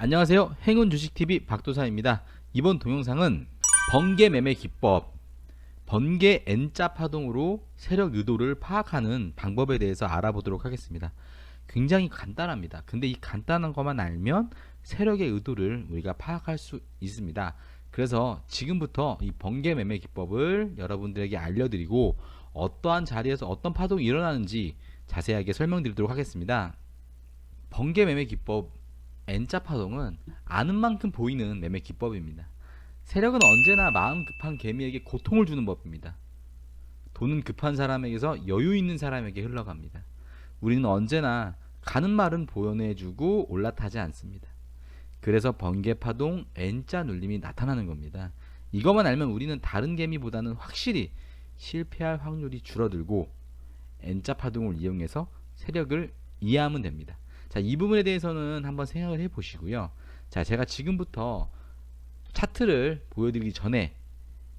안녕하세요. 행운 주식TV 박도사입니다. 이번 동영상은 번개 매매 기법, 번개 N자 파동으로 세력 의도를 파악하는 방법에 대해서 알아보도록 하겠습니다. 굉장히 간단합니다. 근데 이 간단한 것만 알면 세력의 의도를 우리가 파악할 수 있습니다. 그래서 지금부터 이 번개 매매 기법을 여러분들에게 알려드리고 어떠한 자리에서 어떤 파동이 일어나는지 자세하게 설명드리도록 하겠습니다. 번개 매매 기법 N자 파동은 아는 만큼 보이는 매매 기법입니다. 세력은 언제나 마음 급한 개미에게 고통을 주는 법입니다. 돈은 급한 사람에게서 여유 있는 사람에게 흘러갑니다. 우리는 언제나 가는 말은 보여내주고 올라타지 않습니다. 그래서 번개 파동 N자 눌림이 나타나는 겁니다. 이것만 알면 우리는 다른 개미보다는 확실히 실패할 확률이 줄어들고 N자 파동을 이용해서 세력을 이해하면 됩니다. 자, 이 부분에 대해서는 한번 생각을 해 보시고요. 자, 제가 지금부터 차트를 보여드리기 전에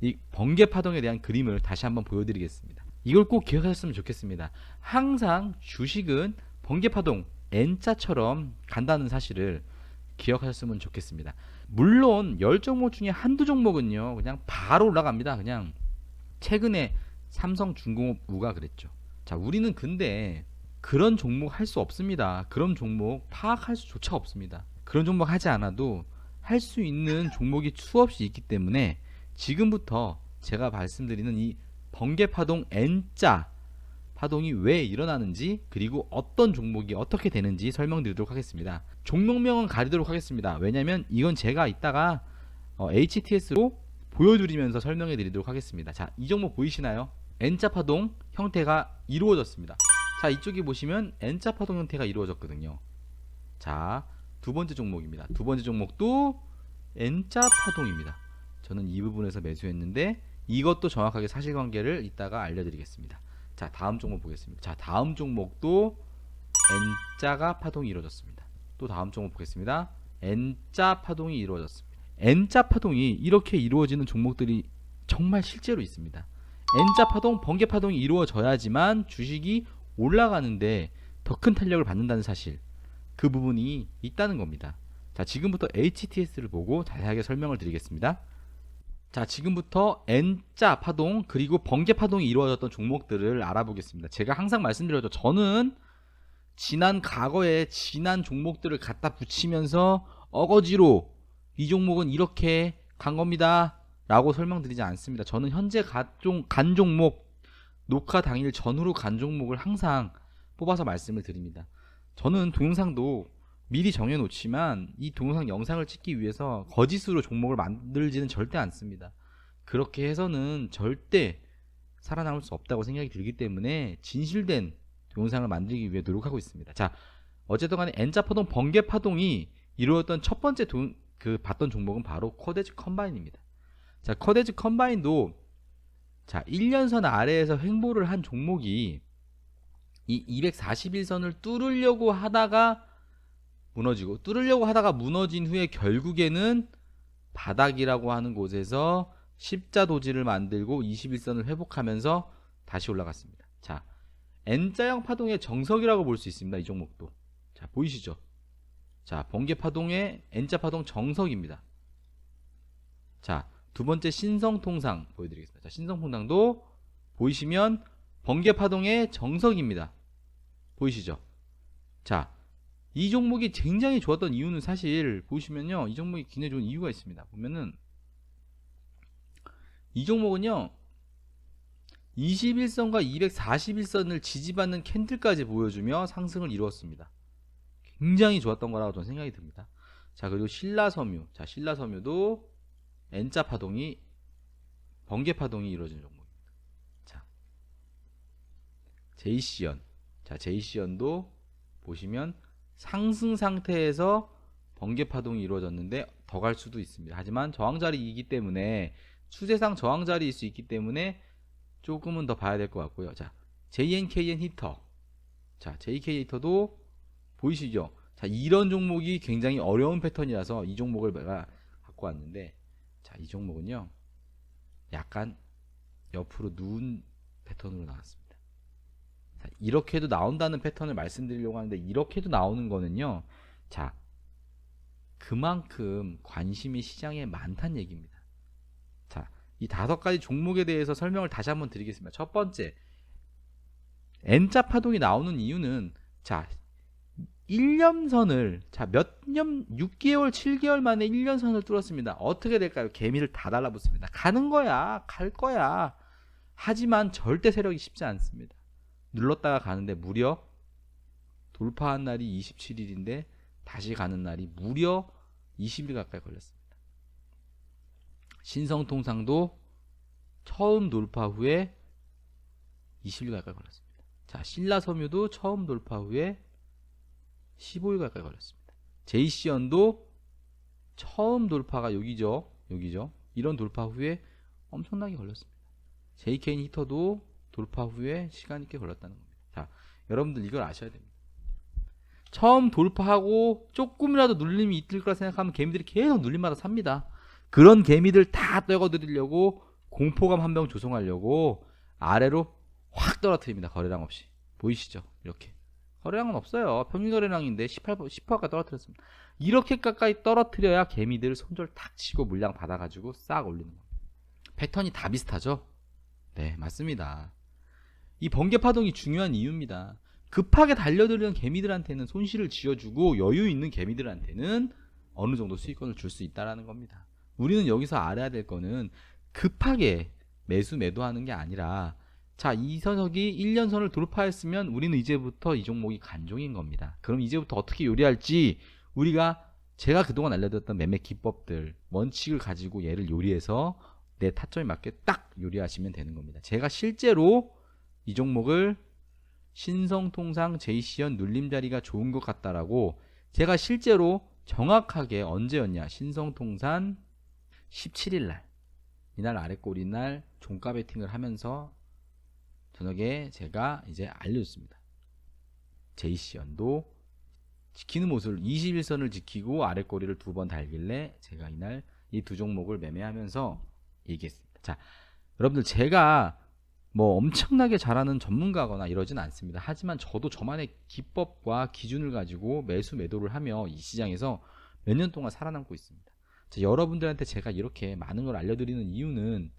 이 번개 파동에 대한 그림을 다시 한번 보여드리겠습니다. 이걸 꼭 기억하셨으면 좋겠습니다. 항상 주식은 번개 파동 N자처럼 간다는 사실을 기억하셨으면 좋겠습니다. 물론 10종목 중에 한두 종목은요. 그냥 바로 올라갑니다. 그냥 최근에 삼성중공업 우가 그랬죠. 자, 우리는 근데 그런 종목 할 수 없습니다. 그런 종목 파악할 수조차 없습니다. 그런 종목 하지 않아도 할 수 있는 종목이 수없이 있기 때문에 지금부터 제가 말씀드리는 이 번개 파동 N자 파동이 왜 일어나는지 그리고 어떤 종목이 어떻게 되는지 설명드리도록 하겠습니다. 종목명은 가리도록 하겠습니다. 왜냐면 이건 제가 이따가 어, HTS로 보여드리면서 설명해 드리도록 하겠습니다. 자, 이 종목 보이시나요? N자 파동 형태가 이루어졌습니다. 자, 이쪽에 보시면 N자 파동 형태가 이루어졌거든요. 자, 두 번째 종목입니다. 두 번째 종목도 N자 파동입니다. 저는 이 부분에서 매수했는데 이것도 정확하게 사실관계를 이따가 알려드리겠습니다. 자, 다음 종목 보겠습니다. 자, 다음 종목도 N자가 파동이 이루어졌습니다. 또 다음 종목 보겠습니다. N자 파동이 이루어졌습니다. N자 파동이 이렇게 이루어지는 종목들이 정말 실제로 있습니다. N자 파동, 번개 파동이 이루어져야지만 주식이 올라가는데 더 큰 탄력을 받는다는 사실 그 부분이 있다는 겁니다. 자 지금부터 HTS를 보고 자세하게 설명을 드리겠습니다. 자 지금부터 N자 파동 그리고 번개 파동이 이루어졌던 종목들을 알아보겠습니다. 제가 항상 말씀드렸죠. 저는 지난 과거에 지난 종목들을 갖다 붙이면서 어거지로 이 종목은 이렇게 간 겁니다. 라고 설명드리지 않습니다. 저는 현재 간, 간 종목 녹화 당일 전후로 간 종목을 항상 뽑아서 말씀을 드립니다. 저는 동영상도 미리 정해놓지만 이 동영상 영상을 찍기 위해서 거짓으로 종목을 만들지는 절대 않습니다. 그렇게 해서는 절대 살아남을 수 없다고 생각이 들기 때문에 진실된 동영상을 만들기 위해 노력하고 있습니다. 자, 어쨌든 간에 N자 파동, 번개 파동이 이루어졌던 첫 번째 동, 그 봤던 종목은 바로 코데즈 컴바인입니다. 자, 코데즈 컴바인도 자, 1년선 아래에서 횡보를 한 종목이 이 241선을 뚫으려고 하다가 무너지고 뚫으려고 하다가 무너진 후에 결국에는 바닥이라고 하는 곳에서 십자 도지를 만들고 21선을 회복하면서 다시 올라갔습니다. 자, N자형 파동의 정석이라고 볼 수 있습니다. 이 종목도. 자, 보이시죠? 자, 번개 파동의 N자 파동 정석입니다. 자, 두 번째 신성통상 보여드리겠습니다. 자, 신성통상도 보이시면 번개 파동의 정석입니다. 보이시죠? 자, 이 종목이 굉장히 좋았던 이유는 사실 보시면요, 이 종목이 굉장히 좋은 이유가 있습니다. 보면은 이 종목은요, 21선과 241선을 지지받는 캔들까지 보여주며 상승을 이루었습니다. 굉장히 좋았던 거라고 저는 생각이 듭니다. 자, 그리고 신라섬유. 자, 신라섬유도 N자 파동이 번개 파동이 이루어진 종목입니다. 자, 제이시연. 자, 제이시연도 보시면 상승 상태에서 번개 파동이 이루어졌는데 더 갈 수도 있습니다. 하지만 저항 자리이기 때문에 추세상 저항 자리일 수 있기 때문에 조금은 더 봐야 될 것 같고요. 자, JNKN 히터. 자, JK 히터도 보이시죠? 자, 이런 종목이 굉장히 어려운 패턴이라서 이 종목을 내가 갖고 왔는데 자, 이 종목은요. 약간 옆으로 누운 패턴으로 나왔습니다. 자, 이렇게도 나온다는 패턴을 말씀드리려고 하는데 이렇게도 나오는 거는요. 자, 그만큼 관심이 시장에 많다는 얘기입니다. 자, 이 다섯 가지 종목에 대해서 설명을 다시 한번 드리겠습니다. 첫 번째, N자 파동이 나오는 이유는 자, 1년선을 자, 몇 년, 6개월, 7개월 만에 1년선을 뚫었습니다. 어떻게 될까요? 개미를 다 달라붙습니다. 가는 거야. 갈 거야. 하지만 절대 세력이 쉽지 않습니다. 눌렀다가 가는데 무려 돌파한 날이 27일인데 다시 가는 날이 무려 20일 가까이 걸렸습니다. 신성통상도 처음 돌파 후에 20일 가까이 걸렸습니다. 자, 신라섬유도 처음 돌파 후에 15일 가까이 걸렸습니다. 제이시언도 처음 돌파가 여기죠. 여기죠. 이런 돌파 후에 엄청나게 걸렸습니다. JKN 히터도 돌파 후에 시간 있게 걸렸다는 겁니다. 자, 여러분들 이걸 아셔야 됩니다. 처음 돌파하고 조금이라도 눌림이 있을 거라 생각하면 개미들이 계속 눌림마다 삽니다. 그런 개미들 다 떨궈드리려고 공포감 한명 조성하려고 아래로 확 떨어뜨립니다. 거래량 없이. 보이시죠? 이렇게. 거래량은 없어요. 평균 거래량인데 18, 10%가 떨어뜨렸습니다. 이렇게 가까이 떨어뜨려야 개미들 손절 탁 치고 물량 받아가지고 싹 올리는 겁니다. 패턴이 다 비슷하죠? 네, 맞습니다. 이 번개 파동이 중요한 이유입니다. 급하게 달려들는 개미들한테는 손실을 지어주고 여유 있는 개미들한테는 어느 정도 수익권을 줄 수 있다라는 겁니다. 우리는 여기서 알아야 될 거는 급하게 매수 매도하는 게 아니라 자, 이 선석이 1년선을 돌파했으면 우리는 이제부터 이 종목이 간종인 겁니다. 그럼 이제부터 어떻게 요리할지 우리가 제가 그동안 알려드렸던 매매 기법들, 원칙을 가지고 얘를 요리해서 내 타점에 맞게 딱 요리하시면 되는 겁니다. 제가 실제로 이 종목을 신성통상 제이시연 눌림자리가 좋은 것 같다라고 제가 실제로 정확하게 언제였냐 신성통산 17일 날 이날 아래 꼬리 날 종가 베팅을 하면서 저녁에 제가 이제 알려줬습니다. 제이시연도 지키는 모습을 21선을 지키고 아래 꼬리를 두 번 달길래 제가 이날 이 두 종목을 매매하면서 얘기했습니다. 자, 여러분들 제가 뭐 엄청나게 잘하는 전문가거나 이러진 않습니다. 하지만 저도 저만의 기법과 기준을 가지고 매수 매도를 하며 이 시장에서 몇 년 동안 살아남고 있습니다. 자, 여러분들한테 제가 이렇게 많은 걸 알려드리는 이유는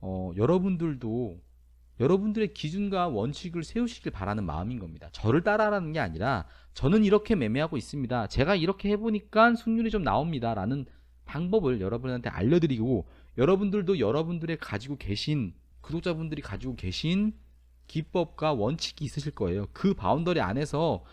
어, 여러분들도 여러분들의 기준과 원칙을 세우시길 바라는 마음인 겁니다. 저를 따라하라는 게 아니라 저는 이렇게 매매하고 있습니다. 제가 이렇게 해보니까 승률이 좀 나옵니다. 라는 방법을 여러분한테 알려드리고 여러분들도 여러분들의 가지고 계신 구독자분들이 가지고 계신 기법과 원칙이 있으실 거예요. 그 바운더리 안에서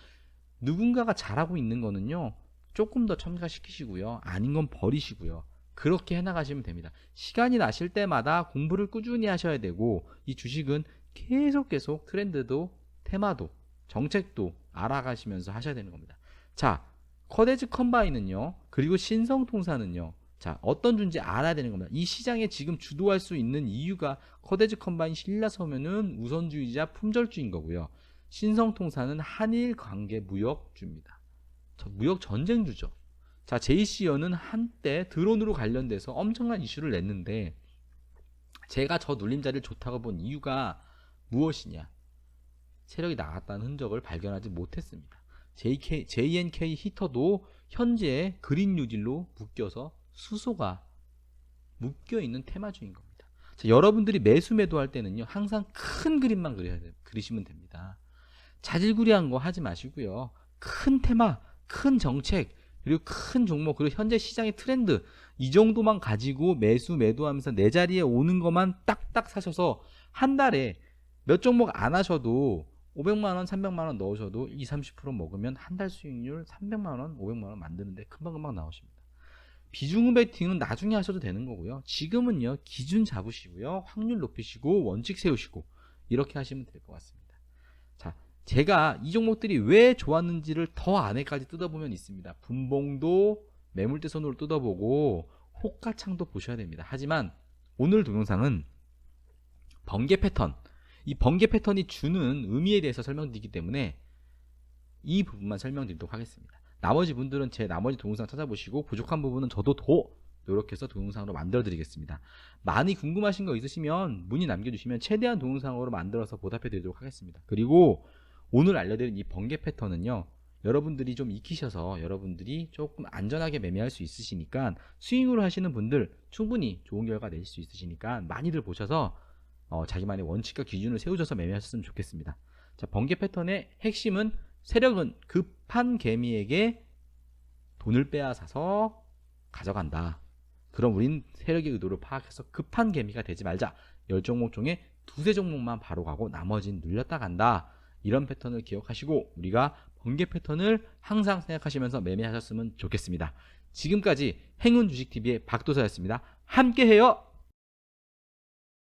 누군가가 잘하고 있는 거는요. 조금 더 첨가시키시고요. 아닌 건 버리시고요. 그렇게 해나가시면 됩니다. 시간이 나실 때마다 공부를 꾸준히 하셔야 되고 이 주식은 계속 계속 트렌드도 테마도 정책도 알아가시면서 하셔야 되는 겁니다. 자, 커데즈 컴바인은요. 그리고 신성통사는요. 자, 어떤 존재 알아야 되는 겁니다. 이 시장에 지금 주도할 수 있는 이유가 커데즈 컴바인 신라 서면은 우선주의자 품절주인 거고요. 신성통사는 한일 관계 무역주입니다. 저 무역 전쟁주죠. 자, JC연은 한때 드론으로 관련돼서 엄청난 이슈를 냈는데 제가 저 눌림자리를 좋다고 본 이유가 무엇이냐? 세력이 나갔다는 흔적을 발견하지 못했습니다. JK, JNK 히터도 현재 그린 뉴딜로 묶여서 수소가 묶여 있는 테마주인 겁니다. 자, 여러분들이 매수 매도할 때는요, 항상 큰 그림만 그려야 돼, 그리시면 됩니다. 자질구리한 거 하지 마시고요. 큰 테마, 큰 정책, 그리고 큰 종목, 그리고 현재 시장의 트렌드, 이 정도만 가지고 매수 매도하면서 내 자리에 오는 것만 딱딱 사셔서 한 달에 몇 종목 안 하셔도 500만 원, 300만 원 넣으셔도 2, 30% 먹으면 한 달 수익률 300만 원, 500만 원 만드는데 금방금방 나오십니다. 비중 베팅은 나중에 하셔도 되는 거고요. 지금은요, 기준 잡으시고요. 확률 높이시고, 원칙 세우시고, 이렇게 하시면 될 것 같습니다. 자, 제가 이 종목들이 왜 좋았는지를 더 안에까지 뜯어보면 있습니다. 분봉도 매물대 손으로 뜯어보고, 호가창도 보셔야 됩니다. 하지만, 오늘 동영상은 번개 패턴, 이 번개 패턴이 주는 의미에 대해서 설명드리기 때문에 이 부분만 설명드리도록 하겠습니다. 나머지 분들은 제 나머지 동영상 찾아보시고 부족한 부분은 저도 더 노력해서 동영상으로 만들어 드리겠습니다. 많이 궁금하신 거 있으시면 문의 남겨주시면 최대한 동영상으로 만들어서 보답해 드리도록 하겠습니다. 그리고 오늘 알려드린 이 번개 패턴은요. 여러분들이 좀 익히셔서 여러분들이 조금 안전하게 매매할 수 있으시니까 스윙으로 하시는 분들 충분히 좋은 결과 내실 수 있으시니까 많이들 보셔서 어, 자기만의 원칙과 기준을 세우셔서 매매하셨으면 좋겠습니다. 자, 번개 패턴의 핵심은 세력은 급한 개미에게 돈을 빼앗아서 가져간다. 그럼 우린 세력의 의도를 파악해서 급한 개미가 되지 말자. 열 종목 중에 두세 종목만 바로 가고 나머지는 눌렸다 간다. 이런 패턴을 기억하시고 우리가 번개 패턴을 항상 생각하시면서 매매하셨으면 좋겠습니다. 지금까지 행운 주식TV의 박도사였습니다. 함께 해요!